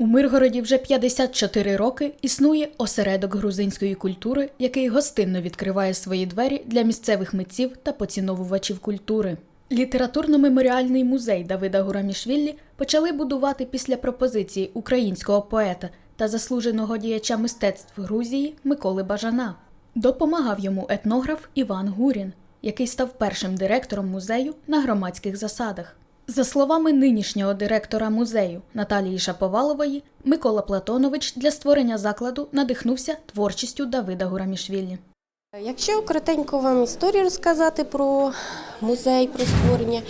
У Миргороді вже 54 роки існує осередок грузинської культури, який гостинно відкриває свої двері для місцевих митців та поціновувачів культури. Літературно-меморіальний музей Давида Гурамішвілі почали будувати після пропозиції українського поета та заслуженого діяча мистецтв Грузії Миколи Бажана. Допомагав йому етнограф Іван Гурін, який став першим директором музею на громадських засадах. За словами нинішнього директора музею Наталії Шаповалової, Микола Платонович для створення закладу надихнувся творчістю Давида Гурамішвілі. Якщо коротенько вам історію розказати про музей, про створення,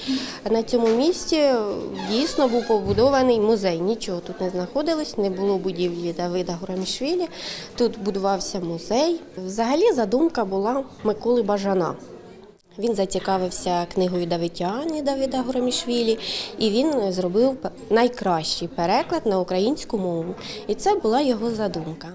на цьому місці дійсно був побудований музей. Нічого тут не знаходилось, не було будівлі Давида Гурамішвілі. Тут будувався музей. Взагалі задумка була Миколи Бажана. Він зацікавився книгою Давитяни Давида Гурамішвілі, і він зробив найкращий переклад на українську мову. І це була його задумка.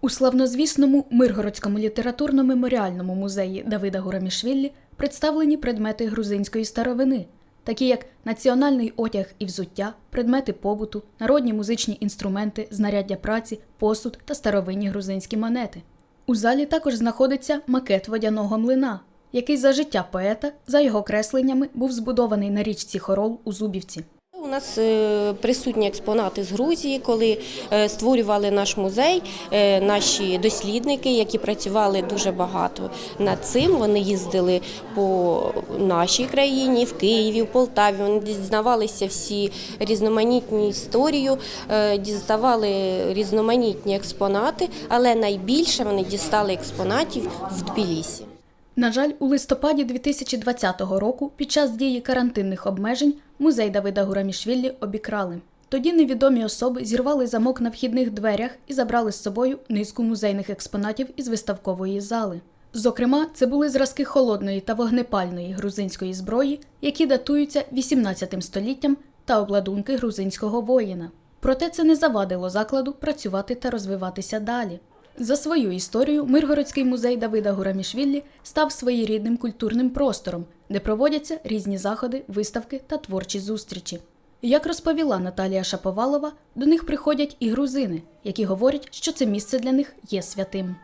У славнозвісному Миргородському літературно-меморіальному музеї Давида Гурамішвілі представлені предмети грузинської старовини, такі як національний одяг і взуття, предмети побуту, народні музичні інструменти, знаряддя праці, посуд та старовинні грузинські монети. У залі також знаходиться макет водяного млина, який за життя поета, за його кресленнями, був збудований на річці Хорол у Зубівці. У нас е, присутні експонати з Грузії, коли е, створювали наш музей, е, наші дослідники, які працювали дуже багато над цим. Вони їздили по нашій країні, в Києві, в Полтаві. Вони дізнавалися всі різноманітні історію, діставали різноманітні експонати, але найбільше вони дістали експонатів в Тбілісі. На жаль, у листопаді 2020 року, під час дії карантинних обмежень, музей Давида Гурамішвілі обікрали. Тоді невідомі особи зірвали замок на вхідних дверях і забрали з собою низку музейних експонатів із виставкової зали. Зокрема, це були зразки холодної та вогнепальної грузинської зброї, які датуються 18 століттям, та обладунки грузинського воїна. Проте це не завадило закладу працювати та розвиватися далі. За свою історію Миргородський музей Давида Гурамішвілі став своєрідним культурним простором, де проводяться різні заходи, виставки та творчі зустрічі. Як розповіла Наталія Шаповалова, до них приходять і грузини, які говорять, що це місце для них є святим.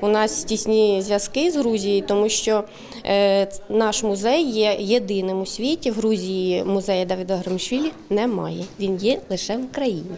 У нас тісні зв'язки з Грузією, тому що е, наш музей є єдиним у світі. В Грузії музею Давида Громшвілі немає. Він є лише в Україні.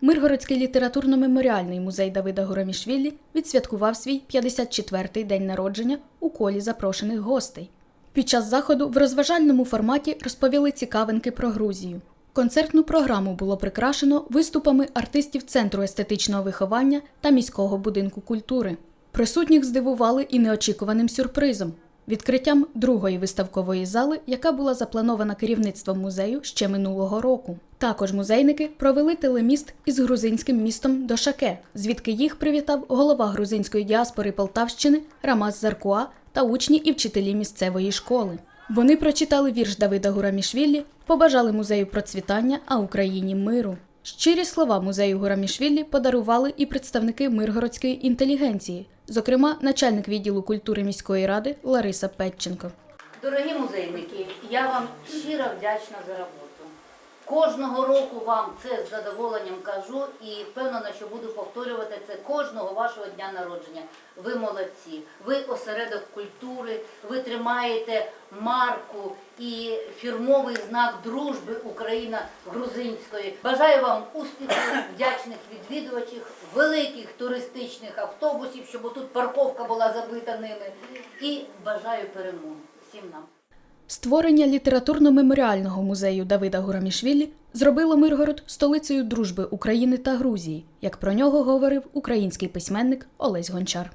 Миргородський літературно-меморіальний музей Давида Гурамішвілі відсвяткував свій 54-й день народження у колі запрошених гостей. Під час заходу в розважальному форматі розповіли цікавинки про Грузію. Концертну програму було прикрашено виступами артистів Центру естетичного виховання та міського будинку культури. Присутніх здивували і неочікуваним сюрпризом відкриттям другої виставкової зали, яка була запланована керівництвом музею ще минулого року. Також музейники провели телеміст із грузинським містом Дошаке, звідки їх привітав голова грузинської діаспори Полтавщини Рамаз Заркуа та учні і вчителі місцевої школи. Вони прочитали вірш Давида Гурамішвілі, побажали музею процвітання, а Україні миру. Щирі слова музею Гурамішвілі подарували і представники миргородської інтелігенції, зокрема, начальник відділу культури міської ради Лариса Петченко. Дорогі музейники, я вам щиро вдячна за роботу. Кожного року вам це з задоволенням кажу і впевнена, що буду повторювати це кожного вашого дня народження. Ви молодці, ви осередок культури, ви тримаєте марку і фірмовий знак дружби Україна грузинської. Бажаю вам успіху, вдячних відвідувачів, великих туристичних автобусів, щоб тут парковка була забита ними. І бажаю перемоги всім нам. Створення літературно-меморіального музею Давида Гурамішвілі зробило Миргород столицею дружби України та Грузії, як про нього говорив український письменник Олесь Гончар.